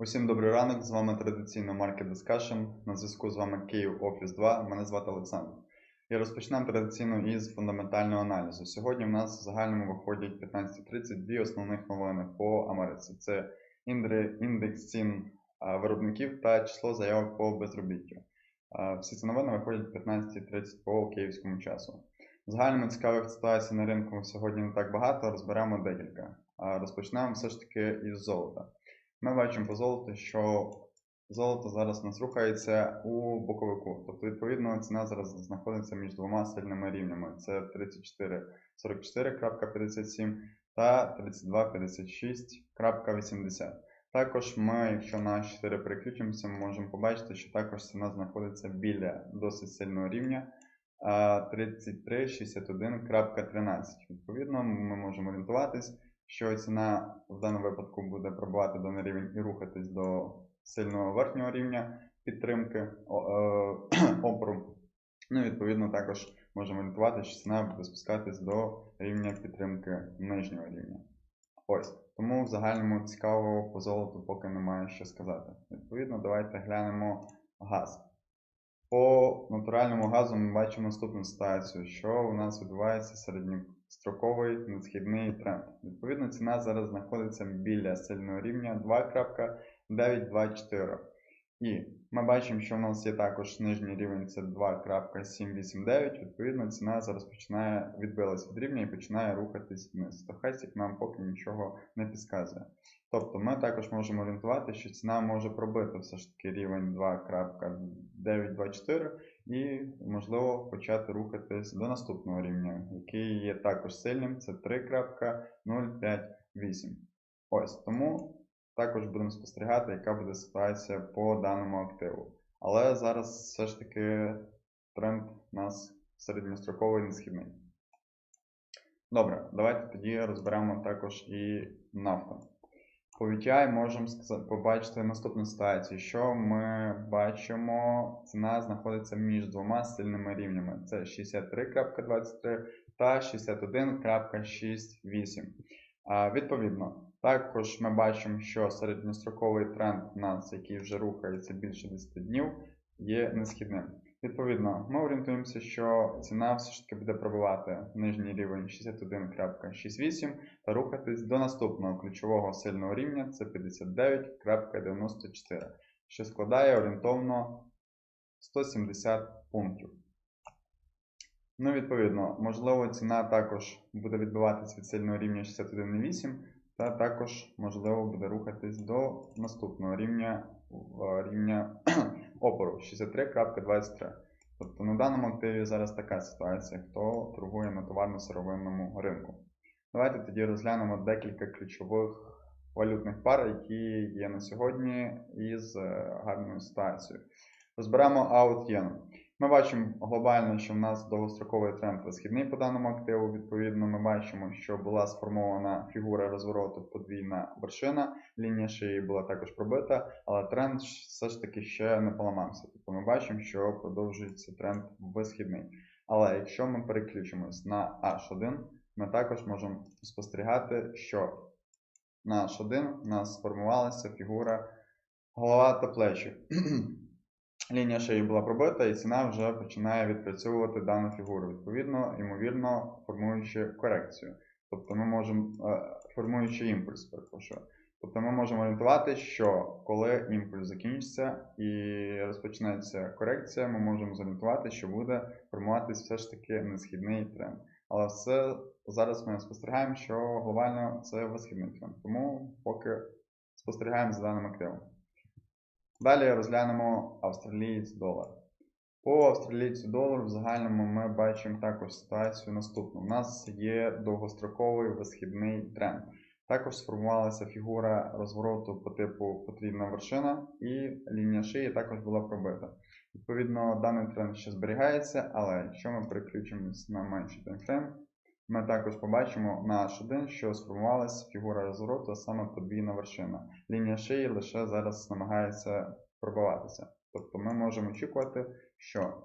Усім добрий ранок. З вами традиційно Market Discussion. На зв'язку з вами Київ Офіс 2. Мене звати Олександр. І розпочнемо традиційно із фундаментального аналізу. Сьогодні в нас в загальному виходять 15.30 дві основних новини по Америці: це індекс цін виробників та число заявок по безробіттю. Всі ці новини виходять 15.30 по київському часу. В загальному цікавих ситуацій на ринку сьогодні не так багато, розберемо декілька. Розпочнемо все ж таки із золота. Ми бачимо по золоту, що золото зараз у нас рухається у боковику. Тобто, відповідно, ціна зараз знаходиться між двома сильними рівнями. Це 34,44.57 та 32,56.80. Також ми, якщо на 4 переключимося, ми можемо побачити, що також ціна знаходиться біля досить сильного рівня 33,61.13. Відповідно, ми можемо орієнтуватись що ціна в даному випадку буде пробувати даний рівень і рухатись до сильного верхнього рівня підтримки е, опору. Ну, відповідно, також можемо орієнтувати, що ціна буде спускатись до рівня підтримки нижнього рівня. Ось. Тому в загальному цікавого по золоту поки немає що сказати. Відповідно, давайте глянемо газ. По натуральному газу ми бачимо наступну ситуацію, що у нас відбувається середньостроковий несхідний тренд. Відповідно, ціна зараз знаходиться біля сильного рівня 2.924. І ми бачимо, що у нас є також нижній рівень це 2.789. Відповідно, ціна зараз починає відбилася від рівня і починає рухатись вниз. Стохастик нам поки нічого не підказує. Тобто ми також можемо орієнтувати, що ціна може пробити все ж таки рівень 2.924 і, можливо, почати рухатись до наступного рівня, який є також сильним, це 3.058. Ось тому також будемо спостерігати, яка буде ситуація по даному активу. Але зараз все ж таки тренд у нас середньостроковий несхідний. Добре, давайте тоді розберемо також і нафту. По VTI можемо побачити наступну ситуацію, що ми бачимо, ціна знаходиться між двома сильними рівнями. Це 63.23 та 61.68. А, Відповідно, також ми бачимо, що середньостроковий тренд у нас, який вже рухається більше 10 днів, є несхідним. Відповідно, ми орієнтуємося, що ціна все ж таки буде пробивати нижній рівень 61.68 та рухатись до наступного ключового сильного рівня це 59.94, що складає орієнтовно 170 пунктів. Ну, відповідно, можливо, ціна також буде відбиватися від сильного рівня 61,8, та також можливо буде рухатись до наступного рівня, рівня опору 63.23. Тобто на даному активі зараз така ситуація, хто торгує на товарно-сировинному ринку. Давайте тоді розглянемо декілька ключових валютних пар, які є на сьогодні із е, гарною ситуацією. Розберемо аут єну. Ми бачимо глобально, що в нас довгостроковий тренд висхідний по даному активу. Відповідно, ми бачимо, що була сформована фігура розвороту подвійна вершина, лінія шиї була також пробита, але тренд все ж таки ще не поламався. Тобто ми бачимо, що продовжується тренд висхідний. Але якщо ми переключимось на H1, ми також можемо спостерігати, що на H1 у нас сформувалася фігура голова та плечі. Лінія шиї була пробита, і ціна вже починає відпрацьовувати дану фігуру, відповідно, ймовірно, формуючи корекцію. Тобто ми можемо, е, формуючи імпульс, перепрошую. Тобто ми можемо орієнтувати, що коли імпульс закінчиться і розпочнеться корекція, ми можемо зорієнтувати, що буде формуватись все ж таки несхідний тренд. Але все зараз ми спостерігаємо, що глобально це висхідний тренд. Тому поки спостерігаємо за даним активом. Далі розглянемо австралієць долар. По австралійцю долару в загальному ми бачимо також ситуацію наступну. У нас є довгостроковий висхідний тренд. Також сформувалася фігура розвороту по типу потрібна вершина, і лінія шиї також була пробита. Відповідно, даний тренд ще зберігається, але якщо ми переключимось на менший таймфрейм, ми також побачимо на H1, що сформувалася фігура розвороту, саме подвійна вершина. Лінія шиї лише зараз намагається пробиватися. Тобто ми можемо очікувати, що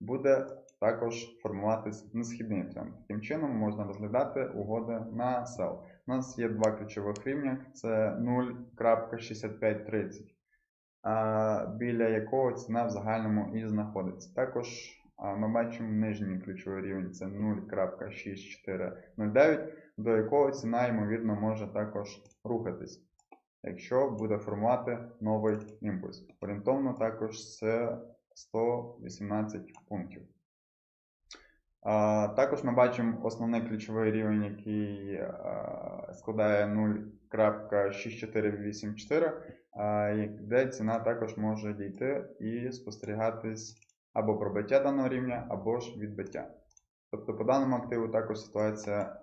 буде також формуватись несхідний тренд. Таким чином можна розглядати угоди на сел. У нас є два ключових рівня, це 0.6530, біля якого ціна в загальному і знаходиться. Також ми бачимо нижній ключовий рівень, це 0.6409, до якого ціна, ймовірно, може також рухатись, якщо буде формувати новий імпульс. Орієнтовно також це 118 пунктів. Також ми бачимо основний ключовий рівень, який а, складає 0.6484, де ціна також може дійти і спостерігатись або пробиття даного рівня, або ж відбиття. Тобто по даному активу також ситуація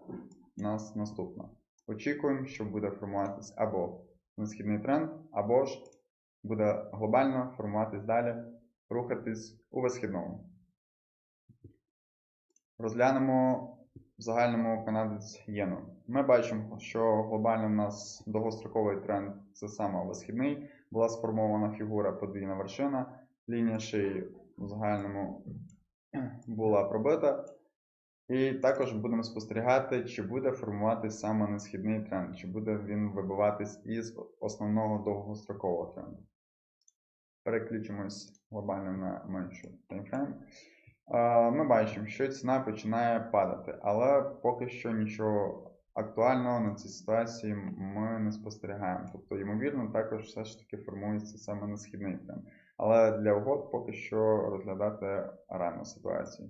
у нас наступна. Очікуємо, що буде формуватись або несхідний тренд, або ж буде глобально формуватись далі, рухатись у висхідному. Розглянемо в загальному канадець єну. Ми бачимо, що глобально в нас довгостроковий тренд це саме висхідний. Була сформована фігура подвійна вершина, лінія шиї в загальному була пробита. І також будемо спостерігати, чи буде формуватись саме несхідний тренд, чи буде він вибиватись із основного довгострокового тренду. Переключимось глобально на менший таймфрейм. Е, Ми бачимо, що ціна починає падати, але поки що нічого актуального на цій ситуації ми не спостерігаємо. Тобто, ймовірно, також все ж таки формується саме несхідний тренд. Але для угод поки що розглядати рано ситуацію.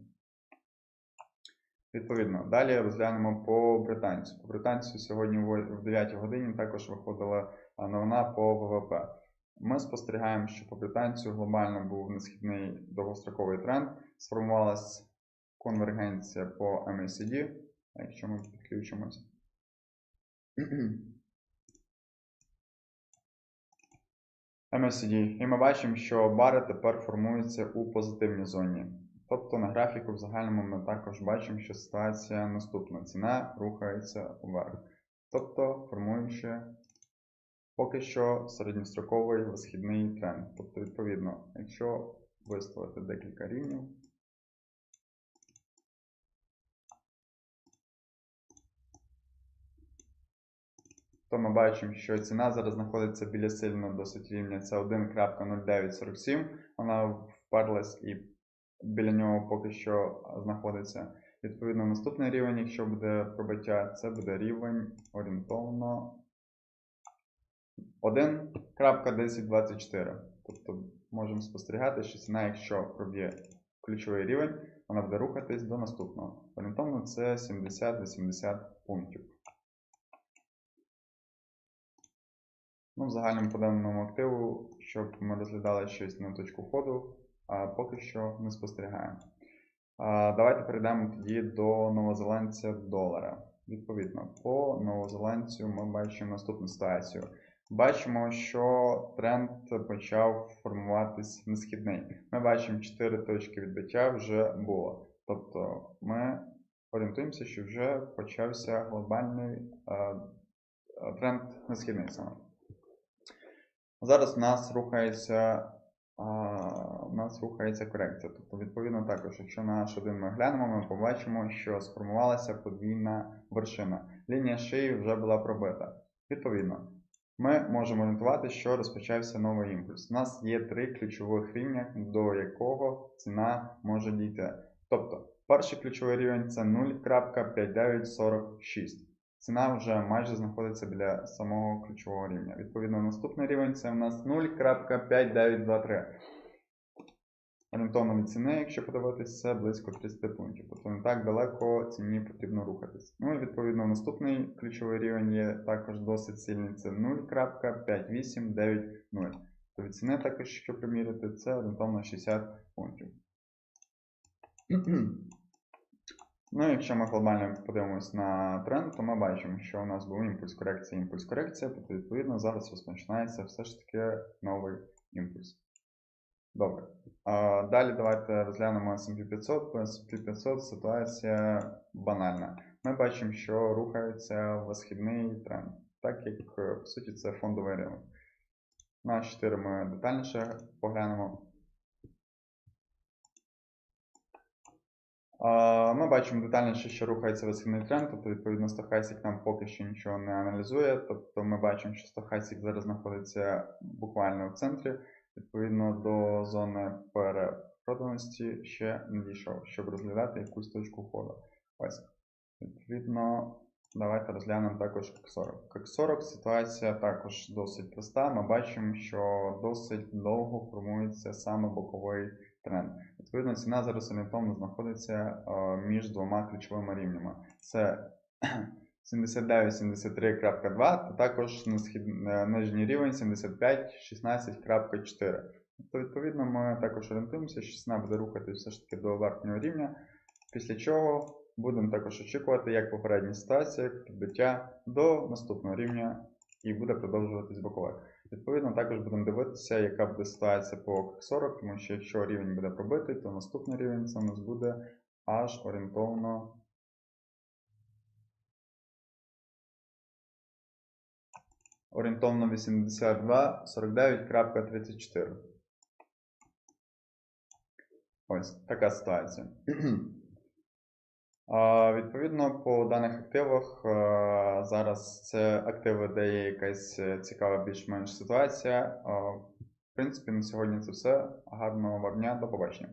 Відповідно, далі розглянемо по британцю. По британцю сьогодні в 9 годині також виходила новина по ВВП. Ми спостерігаємо, що по британцю глобально був несхідний довгостроковий тренд, сформувалась конвергенція по MACD, якщо ми підключимось. MACD. І ми бачимо, що бари тепер формуються у позитивній зоні. Тобто на графіку в загальному ми також бачимо, що ситуація наступна. Ціна рухається вверх. Тобто формуючи поки що середньостроковий висхідний тренд. Тобто, відповідно, якщо виставити декілька рівнів, то ми бачимо, що ціна зараз знаходиться біля сильного досить рівня. Це 1.0947. Вона вперлась і біля нього поки що знаходиться. Відповідно, наступний рівень, якщо буде пробиття, це буде рівень орієнтовно 1.1024. Тобто можемо спостерігати, що ціна, якщо проб'є ключовий рівень, вона буде рухатись до наступного. Орієнтовно це 70-80 пунктів. Ну, в загальному по даному активу, щоб ми розглядали щось на точку входу, а поки що не спостерігаємо. А, Давайте перейдемо тоді до новозеландця долара. Відповідно, по новозеландцю ми бачимо наступну ситуацію. Бачимо, що тренд почав формуватись несхідний. Ми бачимо 4 точки відбиття вже було. Тобто ми орієнтуємося, що вже почався глобальний е, тренд несхідний саме. Зараз нас рухається у нас рухається корекція. Тобто, відповідно, також, якщо на H1 ми глянемо, ми побачимо, що сформувалася подвійна вершина. Лінія шиї вже була пробита. Відповідно, ми можемо орієнтувати, що розпочався новий імпульс. У нас є три ключових рівня, до якого ціна може дійти. Тобто, перший ключовий рівень це 0.5946 ціна вже майже знаходиться біля самого ключового рівня. Відповідно, наступний рівень це у нас 0.5923. Орієнтовно ціни, якщо подивитися, близько 30 пунктів. Тобто не так далеко ціні потрібно рухатись. Ну і відповідно наступний ключовий рівень є також досить сильний. Це 0.5890. То від ціни також, що приміряти, це орієнтовно 60 пунктів. Ну, якщо ми глобально подивимось на тренд, то ми бачимо, що у нас був імпульс корекція, імпульс корекція, тобто, відповідно, зараз розпочинається все ж таки новий імпульс. Добре. Далі давайте розглянемо S&P 500. По S&P 500 ситуація банальна. Ми бачимо, що рухається висхідний тренд, так як, по суті, це фондовий ринок. На 4 ми детальніше поглянемо. Ми бачимо детальніше, що рухається висхідний тренд, тобто, відповідно, стохастик нам поки що нічого не аналізує. Тобто ми бачимо, що стохастик зараз знаходиться буквально в центрі, відповідно до зони перепроданості ще не дійшов, щоб розглядати якусь точку входу. Ось. Відповідно, давайте розглянемо також CAC-40. CAC-40 ситуація також досить проста. Ми бачимо, що досить довго формується саме боковий тренд. Відповідно, ціна зараз орієнтовно знаходиться е, між двома ключовими рівнями. Це 79.73.2 та також е, нижній рівень 75.16.4. Тобто, відповідно, ми також орієнтуємося, що ціна буде рухатись все ж таки до верхнього рівня, після чого будемо також очікувати, як попередня ситуація, підбиття до наступного рівня і буде продовжуватись бокове. Відповідно, також будемо дивитися, яка буде ситуація по CAC-40, тому що якщо рівень буде пробитий, то наступний рівень це у нас буде аж орієнтовно. Орієнтовно 82.49.34. Ось така ситуація. Відповідно, по даних активах, е, зараз це активи, де є якась е, цікава більш-менш ситуація. В принципі, на сьогодні це все. Гарного вам дня, до побачення.